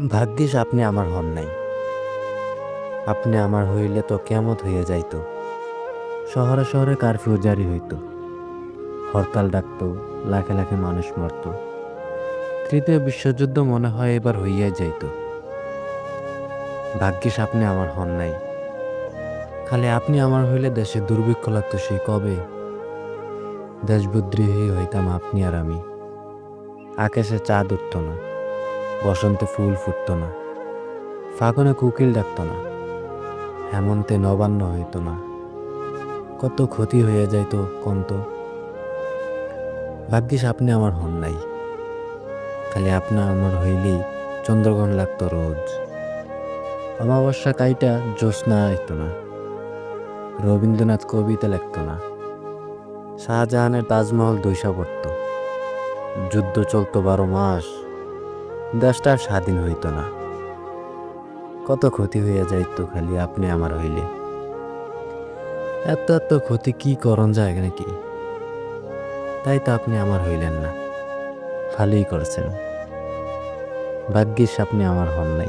ভাগ্যিস আপনি আমার হন নাই। আপনি আমার হইলে তো কেমত হইয়া যাইতো। শহরে শহরে কারফিউ জারি হইতো। হরতাল ডাকতো, লাখে লাখে মানুষ মরত। তৃতীয় বিশ্বযুদ্ধ মনে হয় এবার হইয়াই যাইতো। ভাগ্যিস আপনি আমার হন নাই। খালি আপনি আমার হইলে দেশে দুর্ভিক্ষ লাগতো সেই কবে? দেশবিদ্রোহী হইতাম আপনি আর আমি। আকাশে চাঁদ উঠত না। বসন্তে ফুল ফুটত না। ফাগুনে কুকিল ডাকত না। হেমন্তে নবান্ন হইত না। কত ক্ষতি হয়ে যাইতো কন্ত। ভাগ্যিস আপনি আমার হন নাই। খালি আপনা আমার হইলেই চন্দ্রগ্রহণ লাগতো রোজ। অমাবস্যা কাইটা জ্যোৎস্না আইত না। রবীন্দ্রনাথ কবিতা লিখত না। শাহজাহানের তাজমহল দৈসা পড়ত। যুদ্ধ চলতো বারো মাস। দেশটা আর স্বাধীন হইতো না। কত ক্ষতি হইয়া যাইত খালি আপনি আমার হইলে। এত এত ক্ষতি কি করণ যায় নাকি তাই তো আপনি আমার হইলেন না। ভালোই করেছেন। ভাগ্যিস আপনি আমার হন নাই।